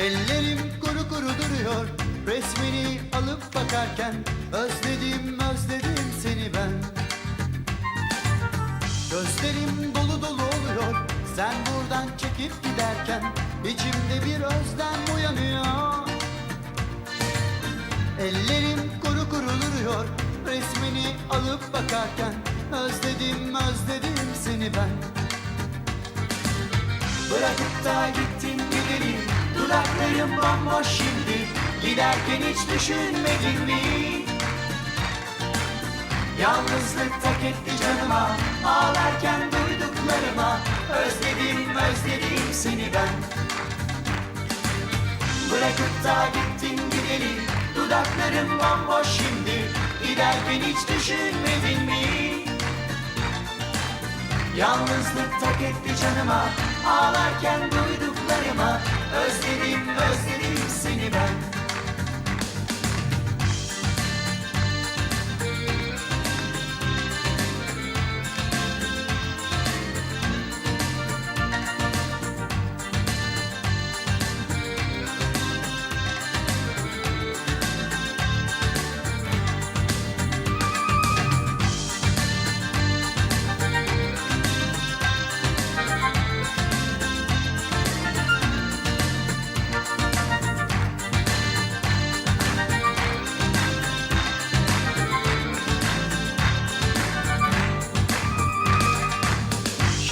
Ellerim kuru kuru duruyor. Resmini alıp bakarken Özledim özledim seni ben. Gözlerim dolu dolu oluyor. Sen buradan çekip giderken içimde bir özlem uyanıyor. Ellerim kuru kuru duruyor. Resmini alıp bakarken Özledim özledim seni ben. Bırakıp da gittin Giderken hiç düşünmedin mi? Yalnızlık tak etti canıma Ağlarken duyduklarıma Özledim özledim seni ben Bırakıp da gittin gideli Dudaklarım bomboş şimdi Giderken hiç düşünmedin mi? Yalnızlık tak etti canıma Ağlarken duyduklarıma Özledim özledim seni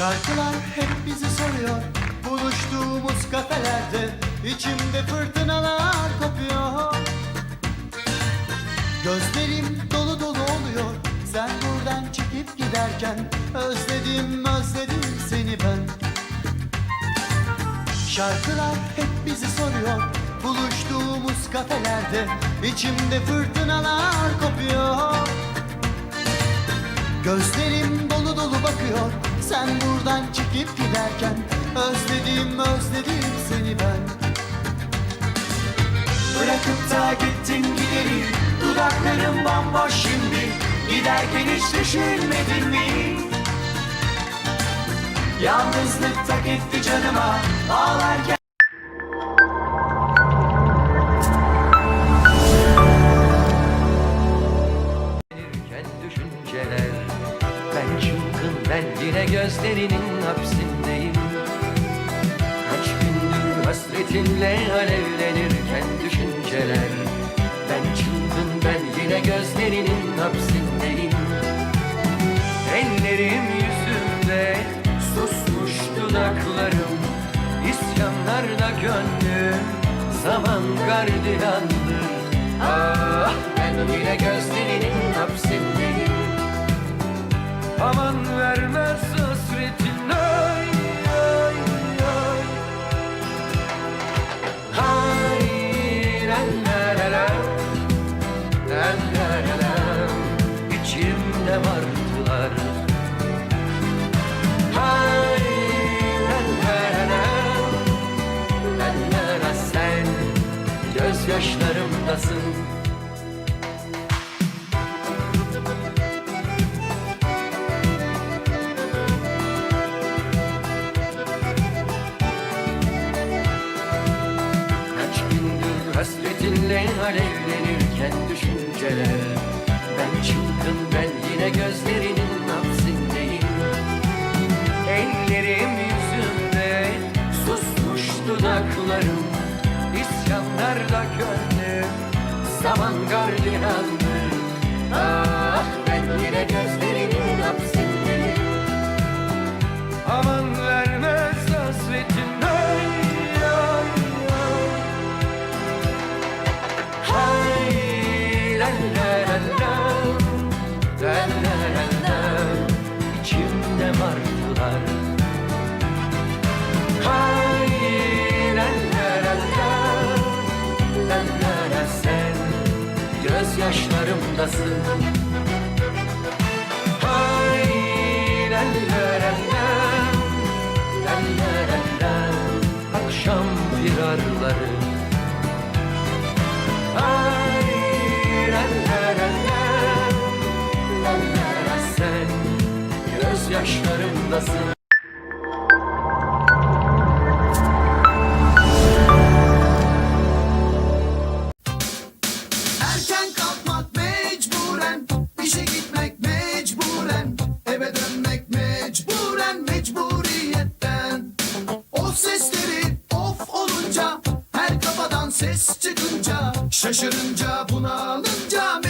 Şarkılar hep bizi soruyor. Buluştuğumuz kafelerde içimde fırtınalar kopuyor. Gözlerim dolu dolu oluyor. Sen buradan çekip giderken Özledim özledim seni ben. Şarkılar hep bizi soruyor. Buluştuğumuz kafelerde içimde fırtınalar kopuyor. Gözlerim dolu dolu bakıyor Sen buradan çekip giderken Özledim özledim seni ben Bırakıp da gittin gideri Dudaklarım bomboş şimdi Giderken hiç düşünmedin mi? Yalnızlık tak etti canıma Ağlarken ben yine gözlerinin hapsindeyim. Kaç gündür hasretinle alevlenirken düşünceler. Ben çılgın ben yine gözlerinin hapsindeyim. Ellerim yüzümde susmuş dudaklarım. İsyanlarda gönlüm zaman gardiyandır. Ah ben yine gözlerinin hapsindeyim Aman vermez alevlenirken düşünceler Ben çılgın ben yine gözlerinin hapsindeyim Ellerim yüzümde susmuş dudaklarım. İsyanlarda gönlüm zaman gardiyandır Ah ben yine gözlerinin dünyası Hay la la la la La Akşam firarları Hay la la la la La la la sen Gözyaşlarımdasın. ses çıkınca Şaşırınca bunalınca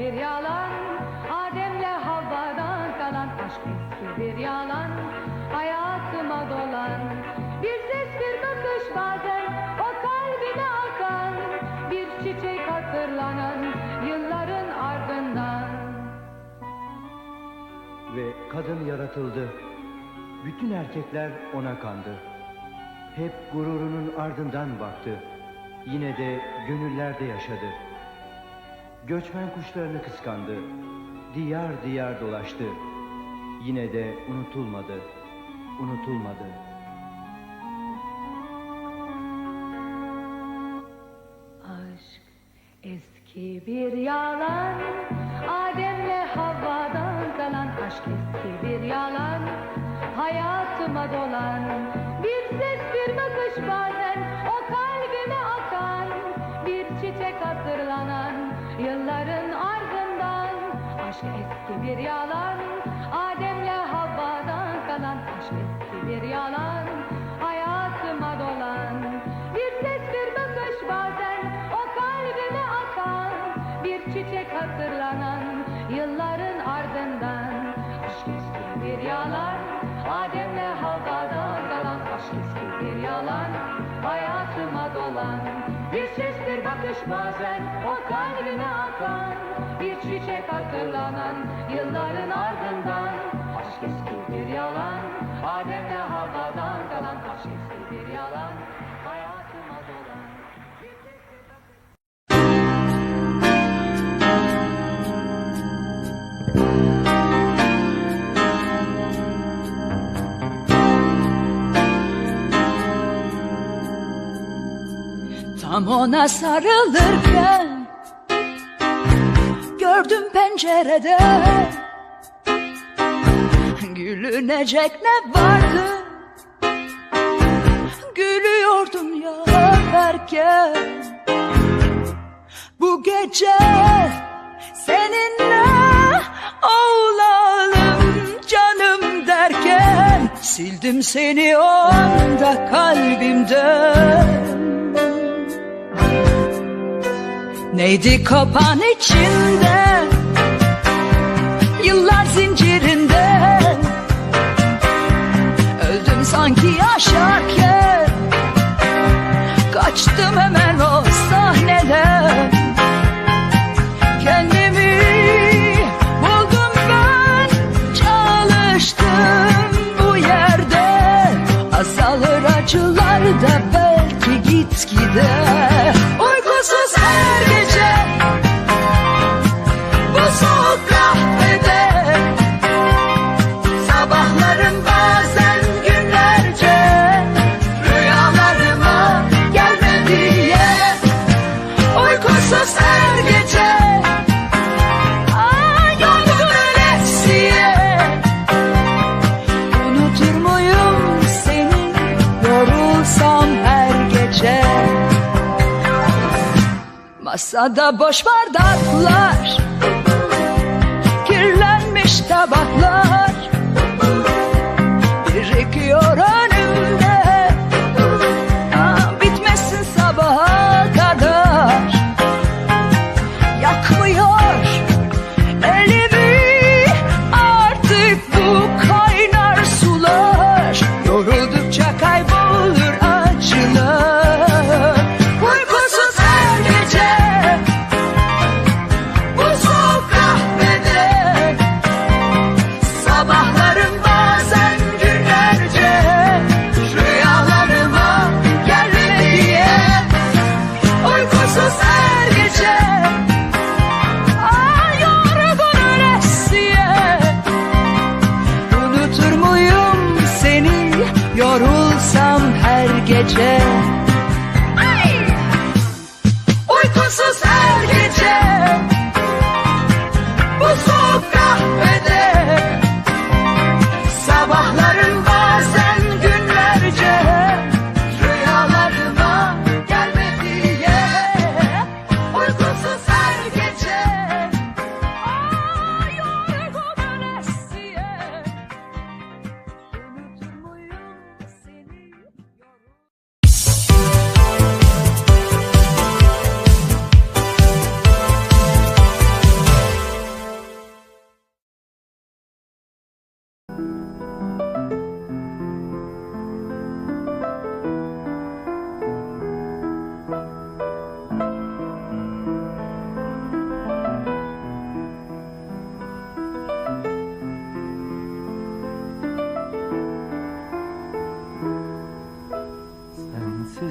bir yalan Adem'le Havva'dan kalan Aşk eski bir yalan Hayatıma dolan Bir ses bir bakış bazen O kalbime akan Bir çiçek hatırlanan Yılların ardından Ve kadın yaratıldı. Bütün erkekler ona kandı. Hep gururunun ardından baktı. Yine de gönüllerde yaşadı. Göçmen kuşlarını kıskandı. Diyar diyar dolaştı. Yine de unutulmadı. Unutulmadı. Aşk eski bir yalan Adem'le Havva'dan kalan Aşk eski bir yalan Hayatıma dolan Bir ses bir bakış bazen O kalbime akan Bir çiçek hatırlanan Yılların ardından Aşk eski bir yalan Adem'le Havva'dan kalan Aşk eski bir yalan Hayatıma dolan Bir ses bir bakış bazen O kalbime akan Bir çiçek hatırlanan bakış bazen O kalbime akan Bir çiçek hatırlanan Yılların ardından. Aşk eski Tam ona sarılırken Gördüm pencerede. Gülünecek ne vardı? Gülüyordum ya derken Bu gece seninle olalım canım derken Sildim seni o anda kalbimden Neydi kopan içinde? Yıllar zincirinde. Öldüm sanki yaşarken. Kaçtım hemen o sahneden. Kendimi buldum ben. Çalıştım bu yerde. Azalır acılar da belki git gider Masada boş bardaklar. Kirlenmiş tabaklar. leggera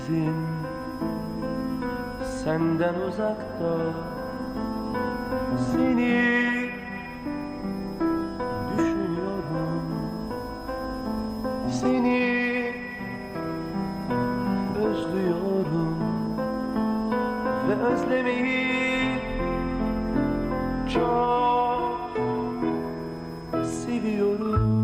gittin senden uzakta seni düşünüyorum. Seni özlüyorum ve özlemeyi çok seviyorum.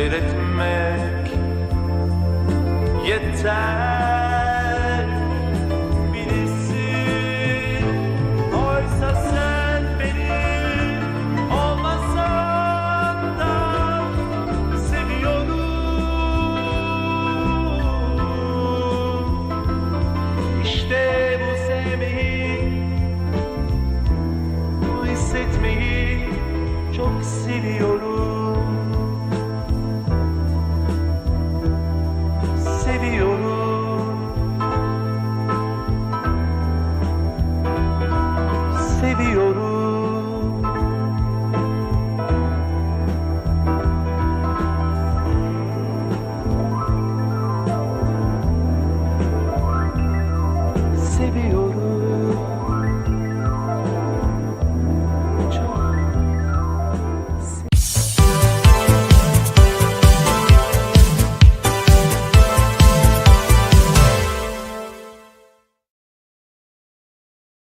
seyretmek yeter.